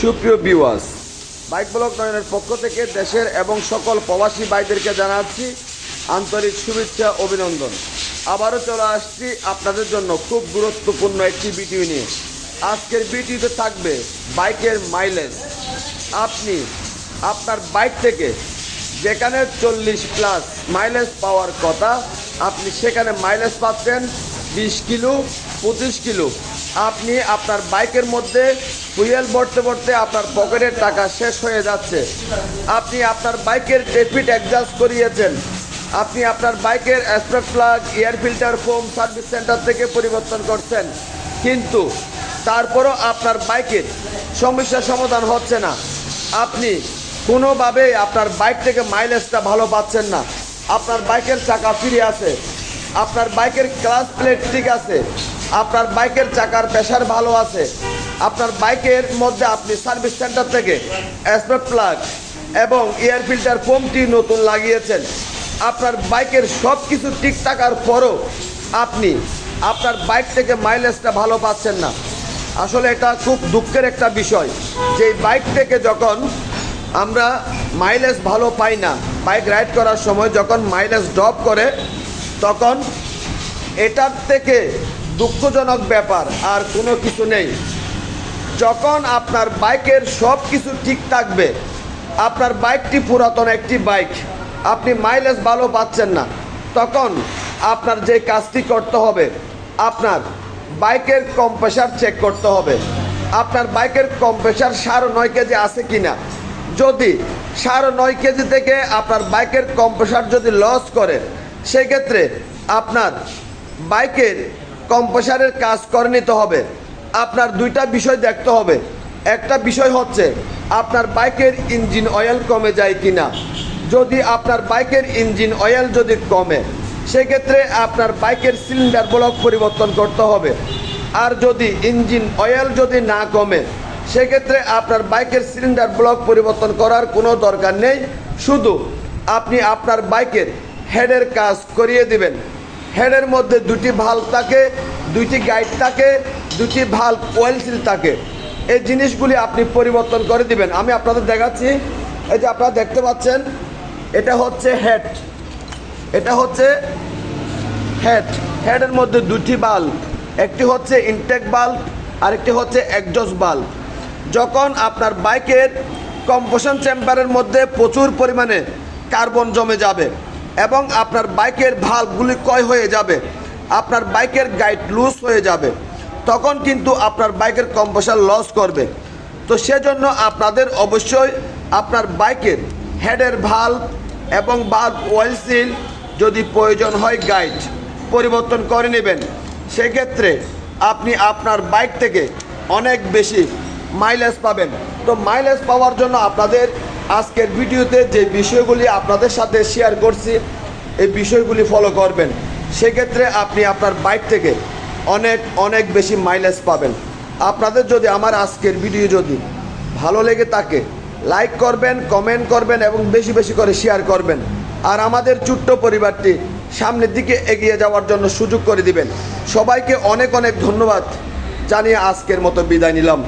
সুপ্রিয় বিওয়াস bike block নয়নের পক্ষ থেকে দেশের এবং সকল প্রবাসী বাইকদেরকে জানাচ্ছি আন্তরিক শুভেচ্ছা, অভিনন্দন। আবারও চলে আসছি আপনাদের জন্য খুব গুরুত্বপূর্ণ একটি ভিডিও নিয়ে। আজকের ভিডিওতে থাকবে বাইকের মাইলেজ আপনি আপনার বাইক থেকে যেখানে চল্লিশ প্লাস মাইলেজ পাওয়ার কথা, আপনি সেখানে মাইলেজ পাচ্ছেন বিশ কিলো, পঁচিশ কিলো। আপনি আপনার বাইকের মধ্যে ফুয়েল ভরতে ভরতে আপনার পকেটের টাকা শেষ হয়ে যাচ্ছে। আপনি আপনার বাইকের ডেফিট অ্যাডজাস্ট করিয়েছেন। আপনি আপনার বাইকের spark plug air filter foam service centre থেকে পরিবর্তন করছেন। কিন্তু তারপরও আপনার বাইকের সমস্যার সমাধান হচ্ছে না। আপনি কোনোভাবেই আপনার বাইক থেকে মাইলেজটা ভালো পাচ্ছেন না। আপনার বাইকের চাকা ফিরে আছে আপনার বাইকের ক্লাস প্লেট ঠিক আছে। আপনার বাইকের চাকার প্রেশার ভালো আছে। আপনার বাইকের মধ্যে আপনি সার্ভিস সেন্টার থেকে অ্যাসপেক্ট প্লাগ এবং এয়ার ফিল্টার ফোমটি নতুন লাগিয়েছেন। আপনার বাইকের সব কিছু ঠিক থাকার পরও আপনি আপনার বাইক থেকে মাইলেজটা ভালো পাচ্ছেন না। আসলে এটা খুব দুঃখের একটা বিষয় যে বাইক থেকে যখন আমরা মাইলেজ ভালো পাই না, বাইক রাইড করার সময় যখন মাইলেজ ড্রপ করে, তখন এটার থেকে দুঃখজনক ব্যাপার, আর কোনো কিছু নেই। যখন আপনার বাইকের সব কিছু ঠিক থাকবে, আপনার বাইকটি পুরাতন একটি বাইক, আপনি মাইলেজ ভালো পাচ্ছেন না, তখন আপনার যে কাজটি করতে হবে, আপনার বাইকের কম্প্রেসার চেক করতে হবে। আপনার বাইকের কম্প্রেসার সাড়ে নয় কেজি আছে কি না যদি সাড়ে নয় কেজি থেকে আপনার বাইকের কম্প্রেসার যদি লস করে, সেক্ষেত্রে আপনার বাইকের কম্প্রেসারের কাজ করে নিতে হবে। আপনার দুইটা বিষয় দেখতে হবে। একটা বিষয় হচ্ছে, আপনার বাইকের ইঞ্জিন অয়েল কমে যায় কিনা? যদি আপনার বাইকের ইঞ্জিন অয়েল যদি কমে, সেক্ষেত্রে আপনার বাইকের সিলিন্ডার ব্লক পরিবর্তন করতে হবে। আর যদি ইঞ্জিন অয়েল যদি না কমে, সেক্ষেত্রে আপনার বাইকের সিলিন্ডার ব্লক পরিবর্তন করার কোনো দরকার নেই। শুধু আপনি আপনার বাইকের হেডের কাজ করিয়ে দিবেন। হেডের মধ্যে দুটি ভালো থাকে, দুইটি গাইড থাকে, দুটি ভালো ওয়েল সিল থাকে। এই জিনিসগুলি আপনি পরিবর্তন করে দিবেন। আমি আপনাদের দেখাচ্ছি। এই যে আপনারা দেখতে পাচ্ছেন, এটা হচ্ছে হেড এটা হচ্ছে হেড হেডের মধ্যে দুটি বাল্ব একটি হচ্ছে ইনটেক বাল্ব আরেকটি হচ্ছে একজস বাল্ব যখন আপনার বাইকের কম্পোশন চেম্বারের মধ্যে প্রচুর পরিমাণে কার্বন জমে যাবে এবং আপনার বাইকের ভাল্বগুলি ক্ষয় হয়ে যাবে। আপনার বাইকের গাইড লুজ হয়ে যাবে। তখন কিন্তু আপনার বাইকের কম্পোসার লস করবে। তো সেজন্য আপনাদের অবশ্যই আপনার বাইকের হেডের ভাল্ব এবং বাল্ব ওয়েল সিল যদি প্রয়োজন হয় গাইড পরিবর্তন করে নেবেন। সেক্ষেত্রে আপনি আপনার বাইক থেকে অনেক বেশি মাইলেজ পাবেন। তো মাইলেজ পাওয়ার জন্য আপনাদের আজকের ভিডিওতে যে বিষয়গুলি আপনাদের সাথে শেয়ার করছি, এই বিষয়গুলি ফলো করবেন। সেক্ষেত্রে আপনি আপনার বাইক থেকে অনেক অনেক বেশি মাইলেজ পাবেন। আপনাদের যদি আমার আজকের ভিডিও যদি ভালো লেগে থাকে লাইক করবেন কমেন্ট করবেন এবং বেশি বেশি করে শেয়ার করবেন। আর আমাদের ছোট্ট পরিবারটি সামনের দিকে এগিয়ে যাওয়ার জন্য সুযোগ করে দিবেন। সবাইকে অনেক অনেক ধন্যবাদ জানিয়ে আজকের মতো বিদায় নিলাম।